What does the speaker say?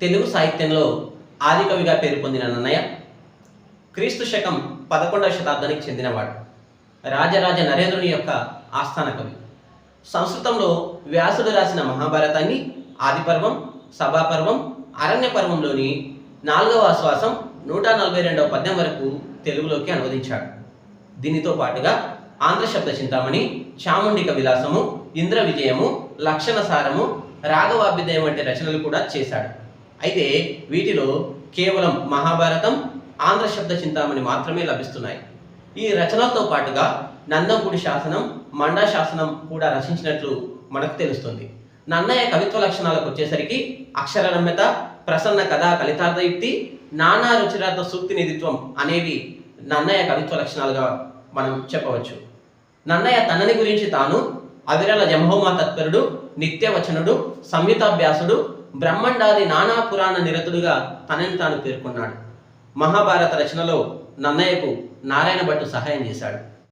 తెలుగు సాహిత్యంలో ఆదికవిగా పేరు పొందిన నన్నయ్య క్రీస్తు శకం పదకొండవ శతాబ్దానికి చెందినవాడు రాజరాజ నరేంద్రుని యొక్క ఆస్థాన కవి. సంస్కృతంలో వ్యాసుడు రాసిన మహాభారతాన్ని ఆదిపర్వం సభాపర్వం అరణ్య పర్వంలోని నాలుగవ ఆశ్వాసం నూట నలభై రెండవ పద్యం వరకు తెలుగులోకి అనువదించాడు. దీనితో పాటుగా ఆంధ్ర శబ్ద చింతామణి చాముండిక విలాసము ఇంద్ర విజయము లక్షణ సారము రాఘవాభ్యుదయం వంటి రచనలు కూడా చేశాడు. అయితే వీటిలో కేవలం మహాభారతం ఆంధ్ర శబ్ద చింతామణి మాత్రమే లభిస్తున్నాయి. ఈ రచనలతో పాటుగా నందంపూడి శాసనం మండా శాసనం కూడా రచించినట్లు మనకు తెలుస్తుంది. నన్నయ్య కవిత్వ లక్షణాలకు వచ్చేసరికి అక్షర ప్రసన్న కథా కలితార్థయుక్తి నానా రుచిరార్థ సూక్తి నిధిత్వం అనేవి నన్నయ్య కవిత్వ లక్షణాలుగా మనం చెప్పవచ్చు. నన్నయ్య తనని గురించి తాను అవిరల జంహోమా తత్పరుడు నిత్యవచనుడు సంయుతాభ్యాసుడు బ్రహ్మండాది నానా పురాణ నిరతుడుగా తనని తాను పేర్కొన్నాడు. మహాభారత రచనలో నన్నయ్యకు నారాయణ భట్టు సహాయం చేశాడు.